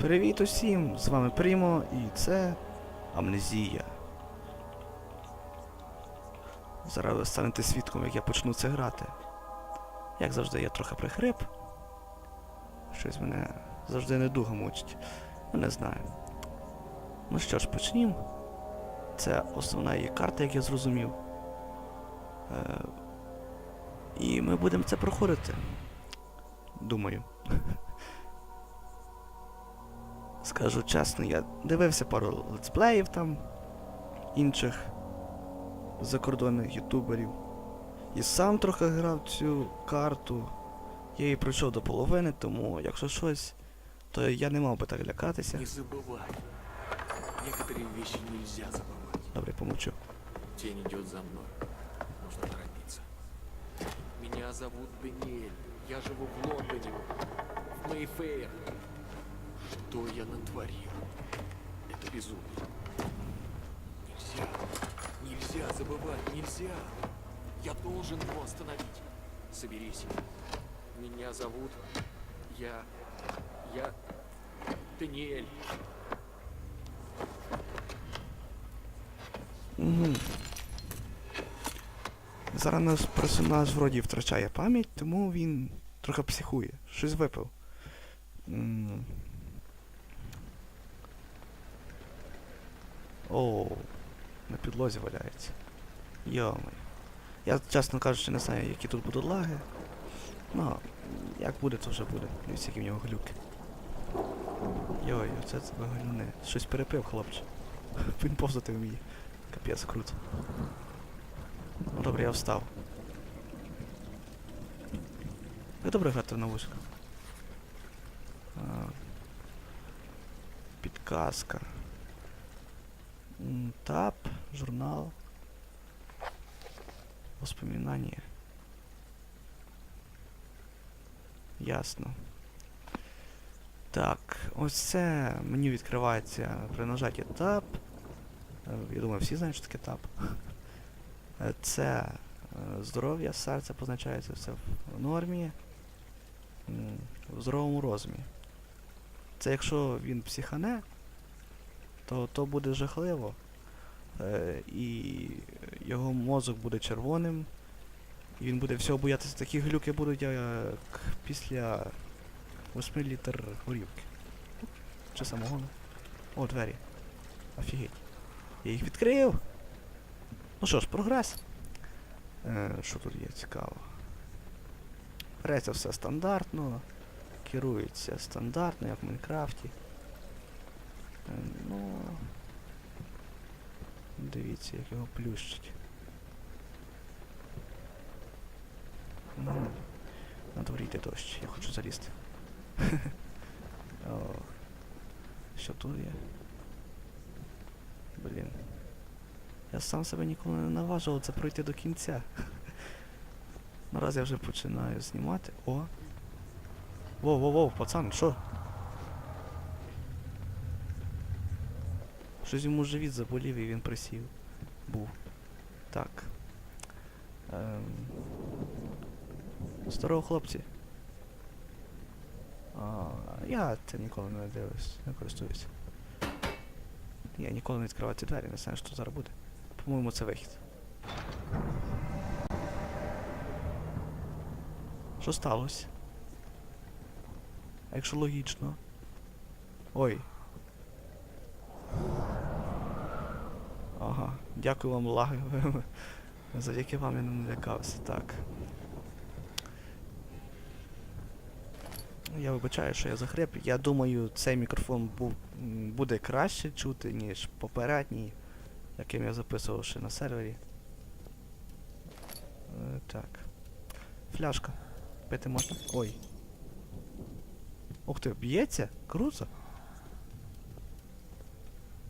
Привіт усім! З вами Прімо і це Амнезія. Зараз ви станете свідком, як я почну це грати. Як завжди, я трохи прихрип. Щось мене завжди недуга мучить. Ну не знаю. Ну що ж, почнімо. Це основна її карта, як я зрозумів. Е, і ми будемо це проходити. Думаю. Скажу чесно, я дивився пару летсплеїв там інших закордонних ютуберів. І сам трохи грав цю карту. Я її пройшов до половини, тому якщо щось, то я не мав би так лякатися. Не забывай. Некоторые вещи нельзя забывать. Добре, помовчу. Тень идет за мной. Нужно торопиться. Меня зовут Даниэль. Я живу в Лондоне. В Мейфейр. Что я натворил? Это безумие. Нельзя. Нельзя забывать. Нельзя. Я должен его остановить. Соберись. Меня зовут... Я... Я... Даниэль. Угу. Зараз наш персонаж вроді втрачає пам'ять, тому він трохи психує. Щось випив. М. О, на підлозі валяється. Йомай. Я, чесно кажучи, не знаю, які тут будуть лаги. Ну, як буде, то вже буде. Не всякі в нього глюки. Йой, оце це галюни. Щось перепив, хлопче. Він повзати вміє. Капець круто. Ну добре, я встав. Ви добре грати на вузько. Підказка. Тап, журнал. Воспоминання. Ясно. Так, ось це меню відкривається при нажатті Tab. Е, Я думаю, всі знають, що таке ТАП. Е, Це е, здоров'я, серце позначається все в нормі. В здоровому розумі. Це якщо він психане, то то буде жахливо. Е, І його мозок буде червоним. І він буде всього боятися. Такі глюки будуть як після 8 літр горівки. Чи самогону. О, двері. Офігеть. Я їх відкрив. Ну що ж, прогрес. Е, що тут є цікаво? Береться все стандартно. Керується стандартно, як в Майнкрафті. Ну. Дивіться, як його плющить. М, На дворі йде дощ, я хочу залізти. Що тут є? Блін. Я сам себе ніколи не наважував це пройти до кінця. Наразі я вже починаю знімати. О! Воу-воу-воу, пацан, що? Щось йому живіт заболів і він присів. Був. Так. Ем... Здорово, хлопці. А, я це ніколи не дивлюсь, не користуюсь. Я ніколи не відкриваю ці двері, не знаю, що зараз буде. По-моєму, це вихід. Що сталося? Якщо логічно? Ой. Ага, дякую вам, лаги. Завдяки вам я не налякався. Так. Я вибачаю, що я захрип. Я думаю, цей мікрофон був, м, буде краще чути, ніж попередній, яким я записував ще на сервері. Е, так. Фляжка. Пити можна? Ой. Ух ти, б'ється? Круто.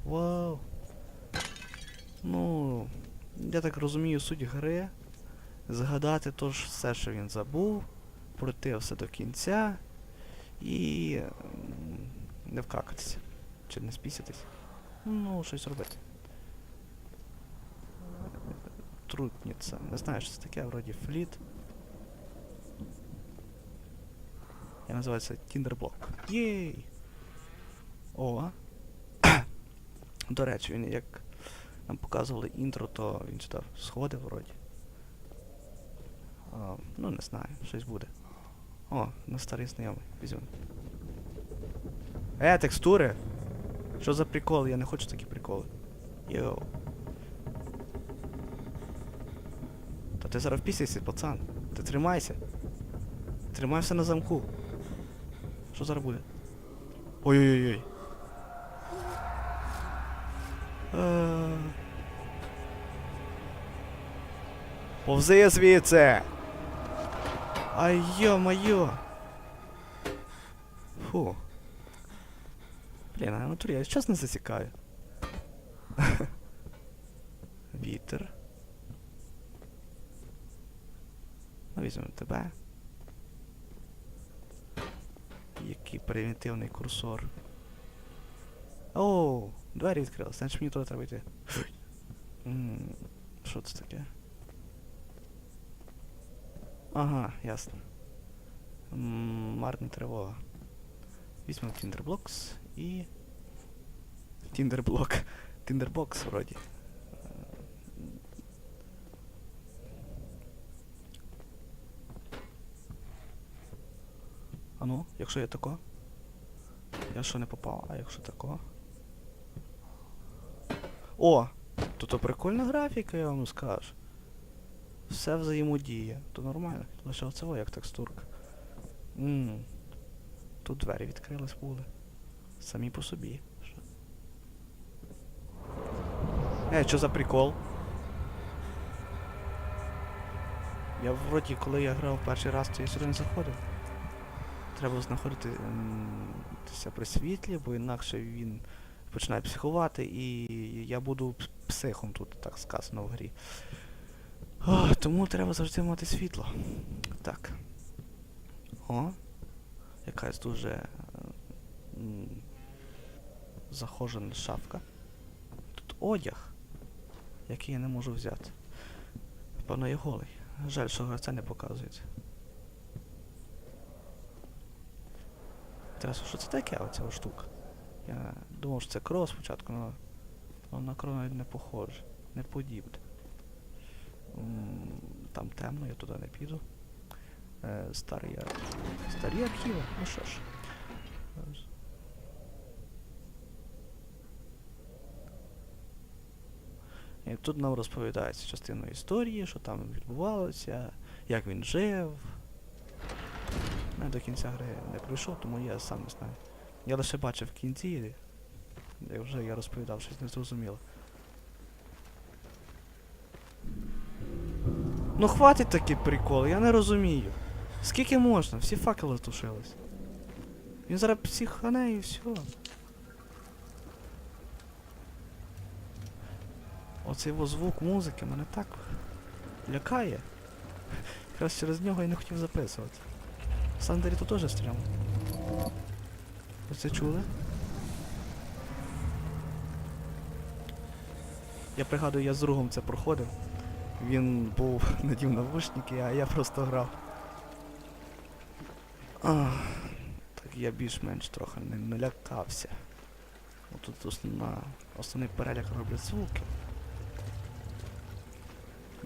Вау. Ну, я так розумію суть гри. Згадати то ж все, що він забув, пройти все до кінця і не вкакатися. Чи не спісятись. Ну, щось робити. Трутниця. Не знаю, що це таке, вроді фліт. Я називаю це Тіндерблок. Єй! О. До речі, він як нам показували інтро, то він сюди сходив вроді. А, ну, не знаю, щось буде. О, на старий знайомий. Візьмемо. Е, текстури! Що за прикол? Я не хочу такі приколи. Йоу. Та ти зараз впісяйся, пацан. Ти тримайся. Тримайся на замку. Що зараз буде? Ой-ой-ой. Повзи звідси! Ай йо-моє! Фу. Блін, а натурі я час не засікаю. Вітер. Ну, візьмемо тебе. Який примітивний курсор. Оу, двері відкрилися, значить мені туди треба йти. Що це таке? Ага, ясно. Марна тривога. Візьмемо Tinderblocks і... Тіндерблок. Тіндербокс вроді. А ну, якщо я тако? Я що не попав, а якщо тако? О! Тут прикольна графіка, я вам скажу. Все взаємодіє. То нормально. Лише оце о, як текстурка. Ммм. Тут двері відкрились були. Самі по собі. Е, що за прикол? Я вроді, коли я грав перший раз, то я сюди не заходив. Треба знаходитися при світлі, бо інакше він починає психувати і я буду психом тут, так сказано в грі. О, тому треба завжди мати світло. Так. О. Якась дуже м, захожена шафка. Тут одяг, який я не можу взяти. Певно, я голий. Жаль, що гравця не показується. Інтересно, що це таке оця штука? Я думав, що це кров спочатку, але воно на кров навіть не похоже. Не подібне. Там темно, я туди не піду. Е, старі, старі архіви, ну що ж. Е, І тут нам розповідається частину історії, що там відбувалося, як він жив. Я до кінця гри не пройшов, тому я сам не знаю. Я лише бачив в кінці, як вже я розповідав, щось не зрозуміло. Ну хватить такі приколи, я не розумію. Скільки можна? Всі факели тушились. Він зараз психане і все. Оцей його звук музики мене так лякає. Якраз через нього я не хотів записувати. Сандері тут теж стріляв. Ви це чули? Я пригадую, я з другом це проходив. Він був надів навушники, а я просто грав. Ах, так я більш-менш трохи не, не лякався. Тут основна, основний переляк роблять звуки.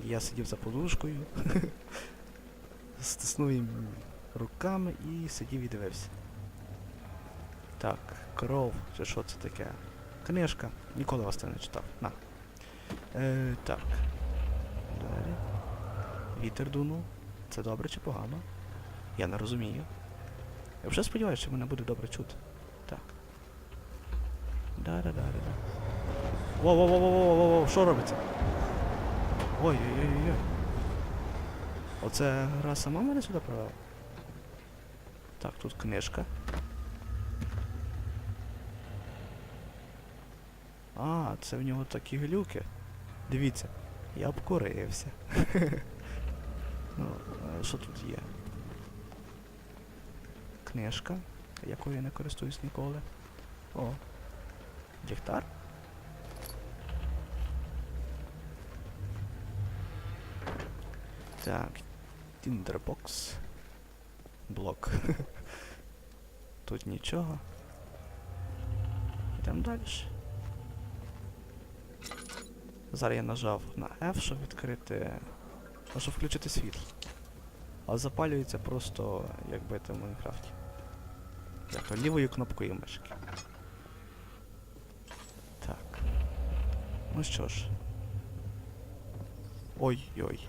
Я сидів за подушкою, стиснув їм руками і сидів і дивився. Так, кров, чи що це таке? Книжка. Ніколи вас це не читав. На. Е, так. Вітер дунув. Це добре чи погано? Я не розумію. Я вже сподіваюся, що мене буде добре чути. Так. Да-да-да-да-да. Воу-воу-воу-воу-воу-воу, що робиться? Ой-ой-ой-ой. Оце гра сама мене сюди привела? Так, тут книжка. А, це в нього такі глюки. Дивіться, я обкурився. ну, е, що тут є? Книжка, якою я не користуюсь ніколи. О. Ліхтар. Так, Tinderbox. Блок. Тут нічого. Йдемо далі. Зараз я нажав на F, щоб відкрити. Щоб включити світло. А запалюється просто як бити в Майнкрафті. Як то, лівою кнопкою мишки. Так. Ну що ж. Ой-ой.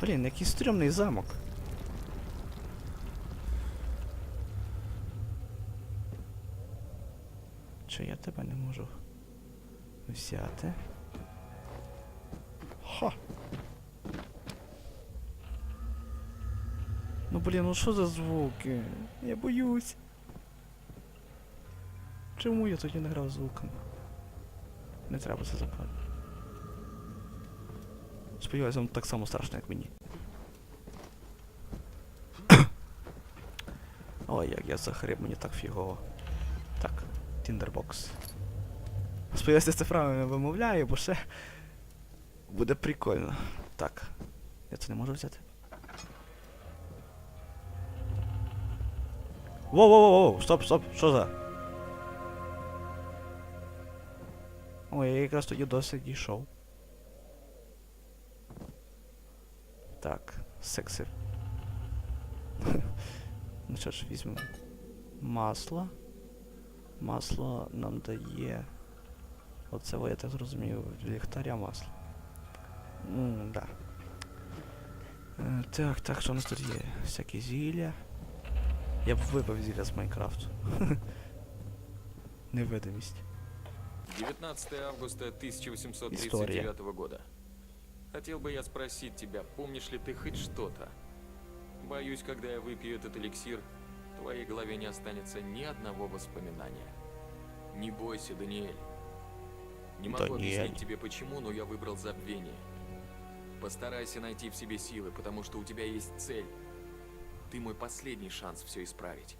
Блін, який стрьомний замок. Чи я тебе не можу взяти? Ха! Ну блін, ну що за звуки? Я боюсь. Чому я тоді не грав звуком? Не треба це запалити. Сподіваюся, вам так само страшно, як мені. Ой, як я захреб, мені так фігово. Так, Тіндербокс. Сподіваюся, це правильно вимовляю, бо ще буде прикольно. Так. Я це не можу взяти. Воу-воу-воу, стоп, стоп, що за? Ой, я якраз тоді досить дійшов. Так, секси. ну що ж, візьмемо масло. Масло нам дає. Оце я так зрозумів, ліхтаря масло. Ну, да. Е, так, так, що у нас тут є? Всякі зілля. Я б випив зілля з Майнкрафту. Невидимість. 19 августа 1839 года. Хотел бы я спросить тебя, помнишь ли ты хоть что-то? Боюсь, когда я выпью этот эликсир, в твоей голове не останется ни одного воспоминания. Не бойся, Даниэль. Не могу Даниэль. объяснить тебе почему, но я выбрал забвение. Постарайся найти в себе силы, потому что у тебя есть цель. Ты мой последний шанс все исправить.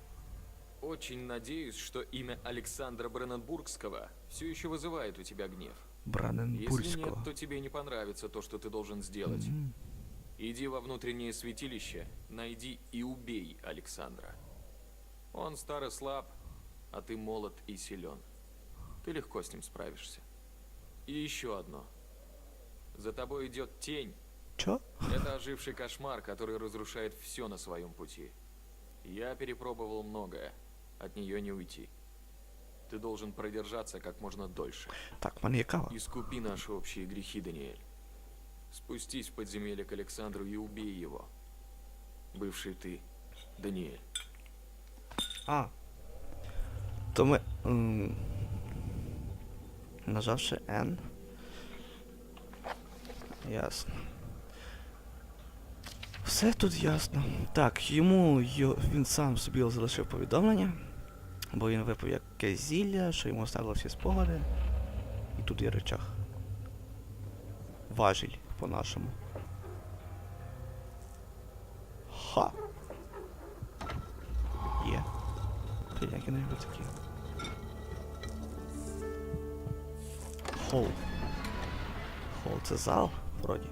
Очень надеюсь, что имя Александра Бренненбургского все еще вызывает у тебя гнев. Если нет, то тебе не понравится то, что ты должен сделать. Мгм. Иди во внутреннее святилище, найди и убей Александра. Он стар и слаб, а ты молод и силен. Ты легко с ним справишься. И еще одно. За тобой идет тень. Чо? Это оживший кошмар, который разрушает все на своем пути. Я перепробовал многое. От нее не уйти. Ты должен продержаться как можно дольше. Так, кава. Искупи наши общие грехи, Даниэль. Спустись в подземелье к Александру и убей его. Бывший ты, Даниэль. А. То ми. м, Нажавши N. Ясно. Все тут ясно. Так, йому йо- він сам собі залишив повідомлення, бо він випив якесь зілля, що йому оставило всі спогади. І тут є речах. Важіль по-нашому. Ха! Є. Як я не такі. Хол. Хол це зал, вроді.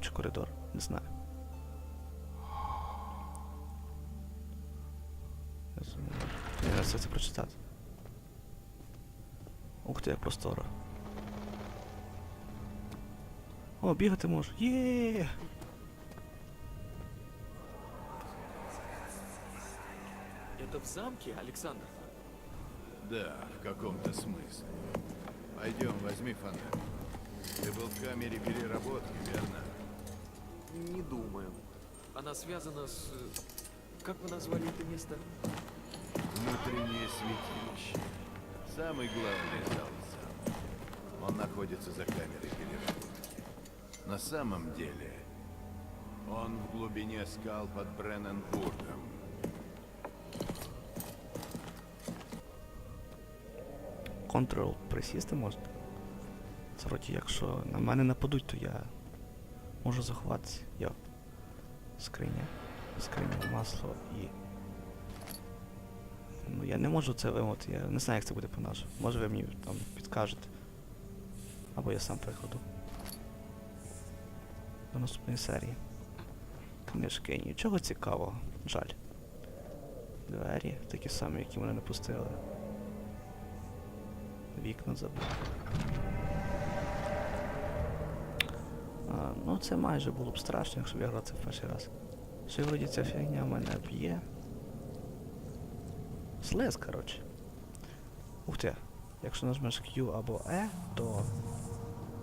Чи коридор, не знаю. Я з- Мені не все це прочитати. Ух ти, як просторо. О, бігати можу. Є! Это в замке, Александр? Да, в каком-то смысле. Пойдем, возьми фонарь. Ты был в камере переработки, верно? Не думаю. Она связана с... э, Как вы назвали это место? Внутреннее святилище. Самый главный зал замка. Он находится за камерой переработки. На самом деле, он в глубине скал под Бренненбургом. Ctrl присісти можна. Вроді, якщо на мене нападуть, то я можу заховатися. Йо. Скриня. Скриня, масло і. Ну я не можу це вимовити, я не знаю, як це буде по-нашому. Може ви мені там підкажете. Або я сам приходу. До наступної серії. Книжки, нічого цікавого. Жаль. Двері такі самі, які мене не пустили. Вікна забили. А, ну це майже було б страшно, якщо б я грав це в перший раз. Ще вроді ця фігня мене б'є. Слез, коротше. Ух ти. Якщо нажмеш Q або E, то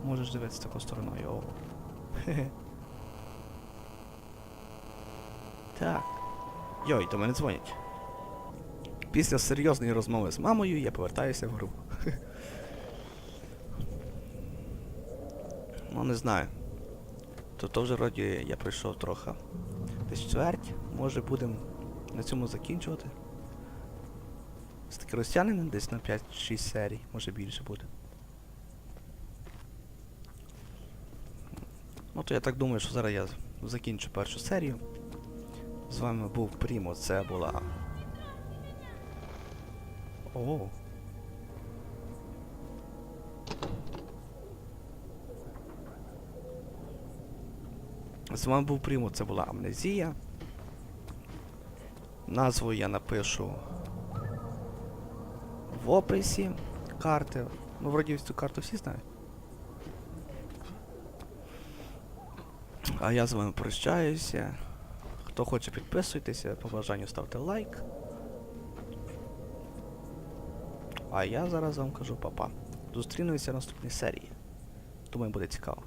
можеш дивитися такою стороною. О. Так. Йой, до мене дзвонять. Після серйозної розмови з мамою я повертаюся в гру. ну, не знаю. То, то вже вроді я пройшов трохи. Десь чверть. Може будемо на цьому закінчувати. З таки розтягнемо десь на 5-6 серій, може більше буде. Ну то я так думаю, що зараз я закінчу першу серію. З вами був Прімо, це була. О. З вами був Прімо, це була Амнезія. Назву я напишу в описі карти. Ну, вроді цю карту всі знають. А я з вами прощаюся. Хто хоче підписуйтеся, по бажанню ставте лайк. А я зараз вам кажу папа. Зустрінемося в наступній серії. Думаю, буде цікаво.